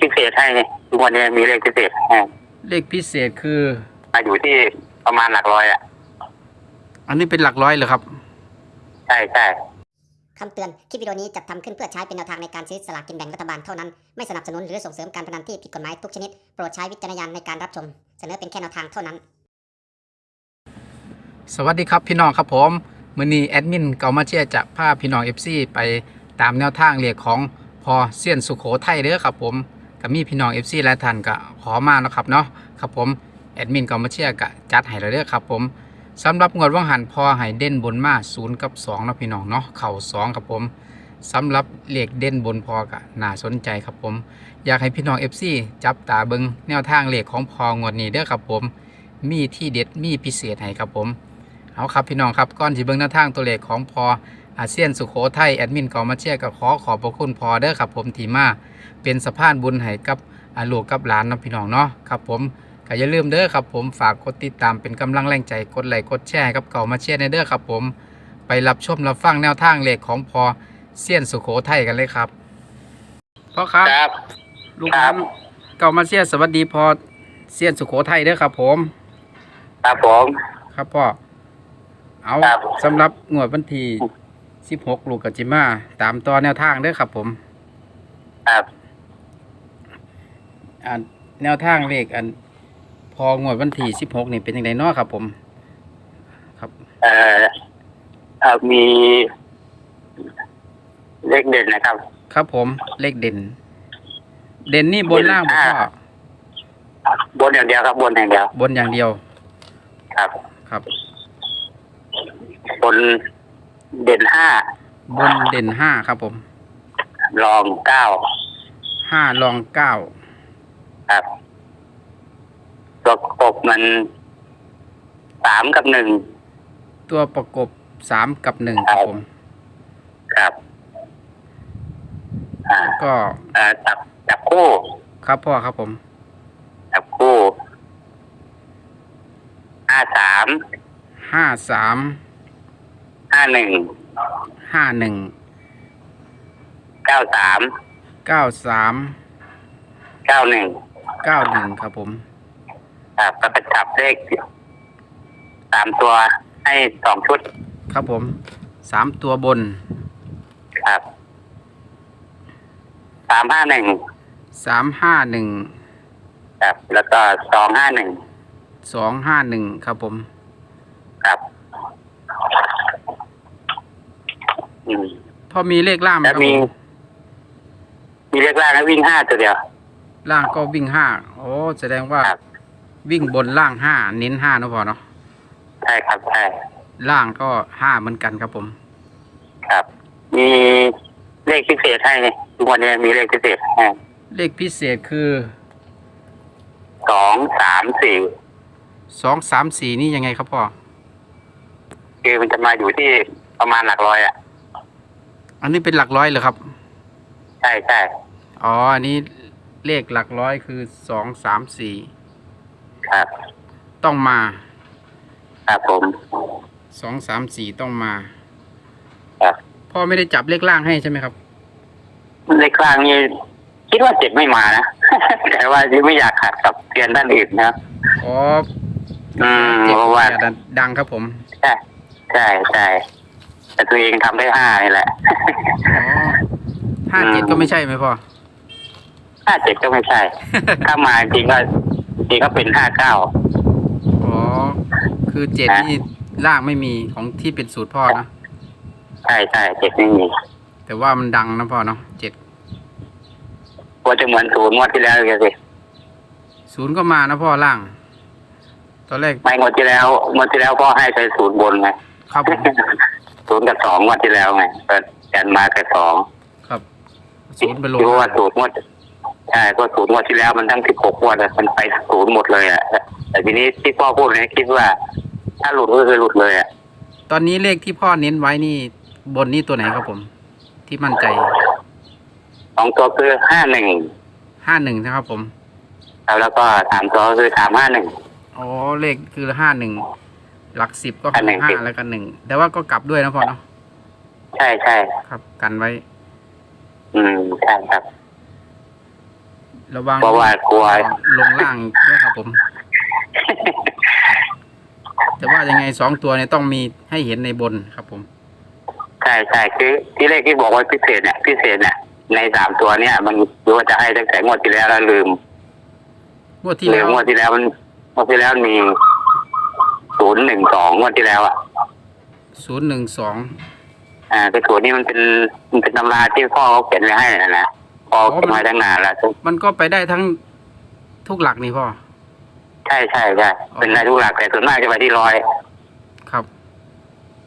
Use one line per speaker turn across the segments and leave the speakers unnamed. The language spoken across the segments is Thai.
พิเศษให้ทุกวันนี้มีเลขพิเศษให้
เลขพิเศษคือ
มาอยู่ที่ประมาณหลักร้อยอะ
อันนี้เป็นหลักร้อยเหรอครับ
ใช่ใช่
คำเตือน คลิปวิดีโอนี้จัดทำขึ้นเพื่อใช้เป็นแนวทางในการซื้อสลากกินแบ่งรัฐบาลเท่านั้น ไม่สนับสนุนหรือส่งเสริมการพนันที่ผิดกฎหมายทุกชนิด โปรดใช้วิจารณญาณในการรับชม เสนอเป็นแค่แนวทางเท่านั้น
สวัสดีครับพี่น้องครับผมมือนี้แอดมินเกามาเชียร์จะพาพี่น้อง FC ไปตามแนวทางเรียกของพอเซียนสุโขทัยเด้อครับผม ก็มีพี่น้อง FC หลายท่านก็ขอมาเนาะครับเนาะครับผมแอดมินกามาเชียร์ก็จัดให้แล้วเด้อครับผมสำหรับงวดว่างหันพอให้เด่นบนมา0กับ2นะพี่น้องเนาะเข่า2ครับผมสำหรับเหลขเด่นบนพอก็น่าสนใจครับผม อยากให้พี่น้อง FC จับตาเบิงแนวทางเหลขของพองวดนี้เด้อครับผม มีที่เด็ดมีพิเศษให้ครับผมเอาครับพี่น้องครับก้อนสีเบิ้งหน้าทางตัวเหลขของพอ อาเซียนสุโขทัยแอดมินกอมาเชียร์กับขอขอบพระคุณพอเด้อครับผมทีมาเป็นสะพานบุญให้กับอาลูกกับหลานเนาะพี่น้องเนาะครับผมก็อย่าลืมเด้อครับผมฝากกดติดตามเป็นกำลังแรงใจกดไลค์กดแชร์ให้กับเก่ามาเชียร์ในเด้อครับผมไปรับชมรับฟังแนวทางเลขของพอเซียนสุโขทัยกันเลยครับพ่อครับ
ครับ
ลูกหลานเก่ามาเชียร์สวัสดีพอเซียนสุโขทัยเด้อครับผม
ครับผม
ครับพ่อเอา
ครับ
สำหรับงวดวันที่ 16ลูกกับจิมาตามต่อแนวทางเด้อครับผม
ครับ
อ่าแนวทางเลขอัน พองวดวันที่16นี่เป็นยังไงเนาะครับผม ครับ
เอ่อเอ่อมีเลขเด่นนะครับ
ครับผมเลขเด่น เด่นนี่บนล่างบ่พ่อ
บนอย่างเดียวครับบนอย่างเดียว
บนอย่างเดียว
ครับ
ครับ
บน เด่นห้า
บนเด่นห้าครับผม
รองเก้า
ห้ารองเก้า
ครับตัวกบมันสามกับหนึ่ง
ตัวประกบสามกับหนึ่งครับผม
ครับ อ่า
ก็
เอ่อจับจับคู่
ครับพ่อครับผม
จับคู่ห้าสาม
ห้าสาม
ห้าหนึ่ง
ห้าหนึ่ง
เก้าสาม
เก้าสาม
เก้าหนึ่ง
เก้าหนึ่งครับผม
ครับก็จะจับเลขสามตัวให้สองชุด
ครับผมสามตัวบน
ครับสามห้าหนึ่ง
สามห้าหนึ่ง
ครับแล้วก็สองห้าหนึ่ง
สองห้าหนึ่งครับผม
ครับ อืม
พอมีเลขล่างไหม
แล้ว
ครับ
มี
ผม
มีเลขแรกนะวิ่งห้าตัวเดียว
ล่างก็วิ่งห้าโอ้แสดงว่า
ครับ
วิ่งบนล่างห้าเน้นห้านะพอเนาะ
ใช่ครับใช่
ล่างก็ห้าเหมือนกันครับผม
ครับ มีเลขพิเศษให้ทุกวันนี้มีเลขพิเศษให้
เลขพิเศษคือ
สองสามสี่
สองสามสี่นี่ยังไงครับพ่อ
คือมันจะมาอยู่ที่ประมาณหลักร้อยอะ
อันนี้เป็นหลักร้อยเหรอครับ
ใช่ใช่
อ๋อ อันนี้เลขหลักร้อยคือสองสามสี่
ครับ
ต้องมา
ครับผม
สองสามสี่ต้องมา
ครับ
พ่อไม่ได้จับเลขล่างให้ใช่ไหมครับ
เลขกลางนี่คิดว่าเจ็ดไม่มานะ แต่ว่าที่ไม่อยากขัดกับเพียนด้านอื่นนะ
อ๋อ
อืม
เจ็ด
เพราะว่า
แปดดังครับผม
ใช่ใช่ใช่ แต่ตัวเองทำได้ห้านี่แหละ
อ๋อห้าเจ็ดก็ไม่ใช่ไหมพ่อ
ห้าเจ็ดก็ไม่ใช่ ถ้ามาจริงก็จริงก็เป็นห้าเก้า
อ๋อ คือเจ็ด
นะ
นี่ล่างไม่มีของที่เป็นสูตรพ่อนะ
ใช่ใช่เจ็ดไม่มี
แต่ว่ามันดังนะพ่อเนาะเจ็ด
กลัวจะเหมือนศูนย์งวดที่แล้วเลยสิ
ศูนย์ก็มานะพ่อล่าง ตอนแรก
ไม่งวดที่แล้วงวดที่แล้วพ่อให้ไปศูนย์บนไง
ครับผม
ศูนย์กับสองงวดที่แล้วไงก็กันมากับสอง
ครับศูนย์ไปลง
คิดว่าศูนย์งวดใช่ก็ศูนย์งวดที่แล้วมันทั้งสิบหกงวดอะมันไปศูนย์หมดเลยอะแต่ทีนี้ที่พ่อพูดเนี่ยคิดว่า ถ้าหลุดก็คือหลุดเลยอะ
ตอนนี้เลขที่พ่อเน้นไว้นี่ บนนี่ตัวไหนครับผม ที่มั่นใจ
สองตัวคือห้าหนึ่ง
ห้าหนึ่งนะครับผม
แล้วก็สามตัวคือสามห้าหนึ่ง
อ๋อเลขคือห้าหนึ่ง หลักสิบก็
อั
คื
นหนึ่
องห้า
สิบ
แล้วก็หนึ่งแต่ว่าก็กลับด้วยนะพ่อเนาะ
ใช่ใช่
ครับ กันไว้
อืมใช่ครับ
ระวัง
เพราะว่ากลัว
ลงล่างด้วยครับผม แต่ว่ายังไงสองตัวเนี่ยต้องมีให้เห็นในบนครับผม
ใช่ใช่คือที่เลขที่บอกว่าพิเศษเนี่ยพิเศษเนี่ยในสามตัวเนี่ย มันรู้ว่าจะให้ตั้งแต่งวดที่แล้วแล้วลืม
งวดที่
ลื
แล้
ม
ว
งวดที่แล้วมันงวดที่แล้วมี ศูนย์หนึ่งสองงวดที่แล้วอะ
ศูนย์หนึ่งสอง
อ่าแต่ศูนย์นี่มันเป็นมันเป็นตำราที่พ่อเขาเขียนไว้ให้นะนะพ่อเขียนไว้ตั้งนานแล้ว
มันก็ไปได้ทั้งทุกหลักนี่พ่อ
ใช่ใช่ใช่เป็นได้ทุกหลักแต่ส่วนมากจะไปที่ร้อย
ครับ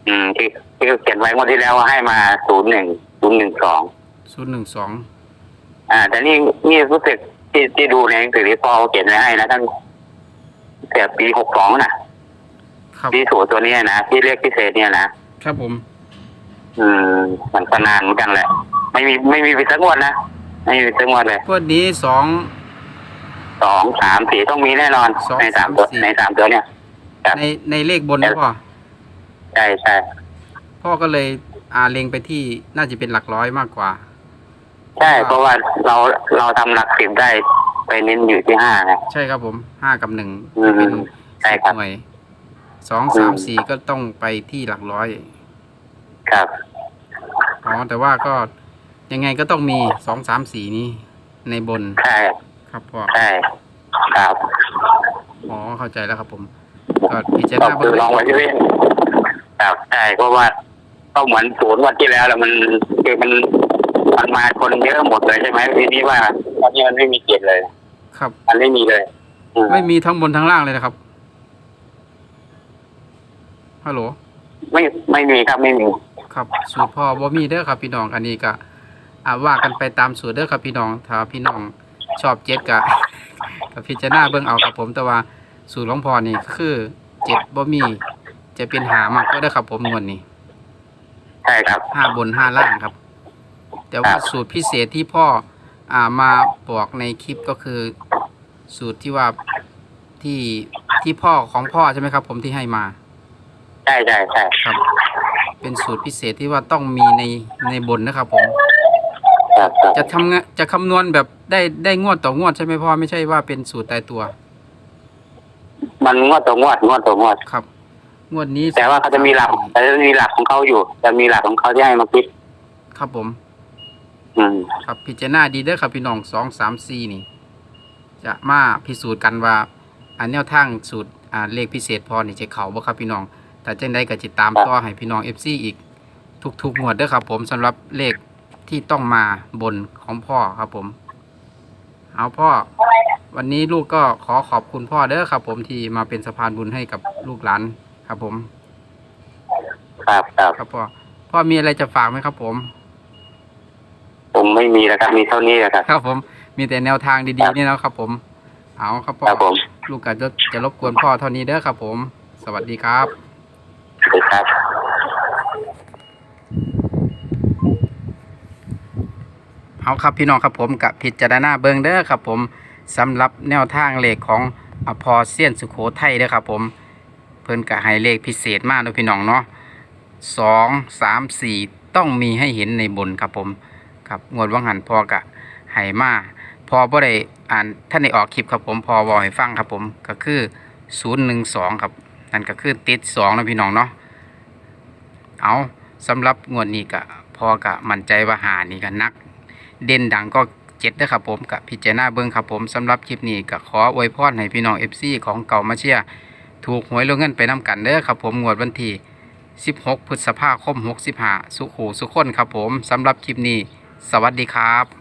อืมที่ที่เขาเขียนไว้งวดที่แล้วว่าให้มาศูนย์หนึ่งศูนย์หนึ่งสอง
ศูนย์หนึ่งสอง
อ่า แต่นี่นี่รู้สึกที่ที่ดูในหนังสือที่พ่อเขาเขียนไว้ให้นะตั้งแต่ปีหกสองนะ ครับปีสูตรตัวเนี้ยนะที่เรียกพิเศษเนี่ยนะครับ
ผม
อืมมันก็นานเหมือนกันแหละ ไม่มีไม่มีไปสักงวดนะไม่มีไปสักงวดเลย
งวดนี้สอง
สองสามสี่ต้องมีแน่นอน
สอง
ในสามตัว
สามสี่
ในสามตัวเนี่ย ครับ
ในในเลขบนนะพ่อ
ใช่ใช่
พ่อก็เลยอาเล็งไปที่น่าจะเป็นหลักร้อยมากกว่า
ใช่ เพราะว่าเราเราทำหลักสิบได้ไปเน้นอยู่ที่ห้าไง
ใช่ครับผมห้ากับหนึ่ง
อืม
เป็น
ใช่
สิบ
ครับ
หน่วย สองสามสี่ก็ต้องไปที่หลักร้อย
ครับ
อ๋อ แต่ว่าก็ยังไงก็ต้องมีสองสามสี่นี้ในบน
ใช่
ครับพ่อ
ใช่ ครับ
อ๋อ เข้าใจแล้วครับผม ก็พิจาร
ก็
ณา
คือลองไว้ที่เล่นครับใช่เพราะว่าก็เหมือนศูนย์วันที่แล้วแล้วมันคือมันมันมาคนเยอะหมดเลยใช่ไหมทีนี้ว่าตอนนี้มันไม่มีเกียรติเลย
ครับ
มันไม่มีเลยอืม
ไม่มีทั้งบนทั้งล่างเลยนะครับ ฮัลโหล
ไม่ไม่มีครับไม่มี
ครับสูตรพ่อบ่มีเด้อครับพี่น้องอันนี้ก็อ่าว่ากันไปตามสูตรเด้อครับพี่น้องถ้าพี่น้องชอบเจ็ดก็ก็พิจารณาเบิ่งเอาครับผมแต่ว่าสูตรของพ่อนี่คือเจ็ดบ่มีจะเป็นหามากก็ได้อครับผมงวดนี้
ใช่ครับ
ห้าบนห้าล่างครับ แต่ว่า
ครับ
สูตรพิเศษที่พ่ออ่ามาบอกในคลิปก็คือ สูตรที่ว่าที่ที่พ่อของพ่อใช่ไหมครับ ผมที่ให้มา
ใช่ใช่ใช่
ครับ เป็นสูตรพิเศษที่ว่าต้องมีในในบนนะครับผม
ครับครับ
จะทำงานจะคำนวณแบบได้ได้งวดต่องวดใช่ไหมพ่อไม่ใช่ว่าเป็นสูตรตายตัว
มันงวดต่องวดงวดต่องวด
ครับ งวดนี้
แต่ว่าเขาจะมีหลักแต่จะมีหลักของเขาอยู่ จะมีหลักของเขาที่ให้มาคิด
ครับผม
อืม
ครับพิจารณาดีเด้อครับพี่น้องสองสามสี่นี่ จะมาพิสูจน์กันว่า อันแนวทางสูตรอ่าเลขพิเศษพอนี่จะเขาบ่ครับพี่น้อง แต่จังได้ก็จิตตามต่อให้พี่น้องเอฟซีอีกทุกๆงวดเด้อครับ ผมสำหรับเลขที่ต้องมาบนของพ่อครับผม เอาพ่อ วันนี้ลูกก็ขอขอบคุณพ่อเด้อครับ ผมที่มาเป็นสะพานบุญให้กับลูกหลานครับ ผม
ครับครับ
ครับพ่อพ่อมีอะไรจะฝากไหมครับ ผม
ผมไม่มีแล้วครับ มีเท่านี้แหละครับ
ครับ ผม มีแต่แนวทางดีๆนี่นะครับ ผม เอาครับพ่อ
ครับผม
ลูกก็จะจะรบกวนพ่อเท่านี้เด้อครับ ผม สวัสดีครับ
สวัส ดีครับ
เอาครับพี่น้องครับผมกับพิจารณาเบิงเด้อครับผมสำหรับแนวทางเลขของอพอเซียนสุโขทัยเด้อครับผม เพิ่นกะให้เลขพิเศษมากเลยพี่น้องเนาะสองสามสี่ต้องมีให้เห็นในบนครับผมครับงวดวังหันพอกะให้มาพอบ่ได้อ่านท่านได้ออกคลิปครับผมพอบอให้ฟังครับผมก็คือศูนย์หนึ่งสองครับนั่นก็คือติดสองนะพี่น้องเนาะ เอาสำหรับงวดนี้กะพอกะมั่นใจว่าหานี่ก็นัก เด่นดังก็เจ็ดนะครับผมกับพิจารณาเบิ้งครับผมสำหรับคลิปนี้ก็ขออวยพรให้พี่น้องเอฟซีของเก่ามาเชียร์ถูกหวยลงเงินไปนำกันเด้อครับผมงวดวันที่ 16 พฤษภาคม 65 สุขหูสุขคนครับผมสำหรับคลิปนี้ สวัสดีครับ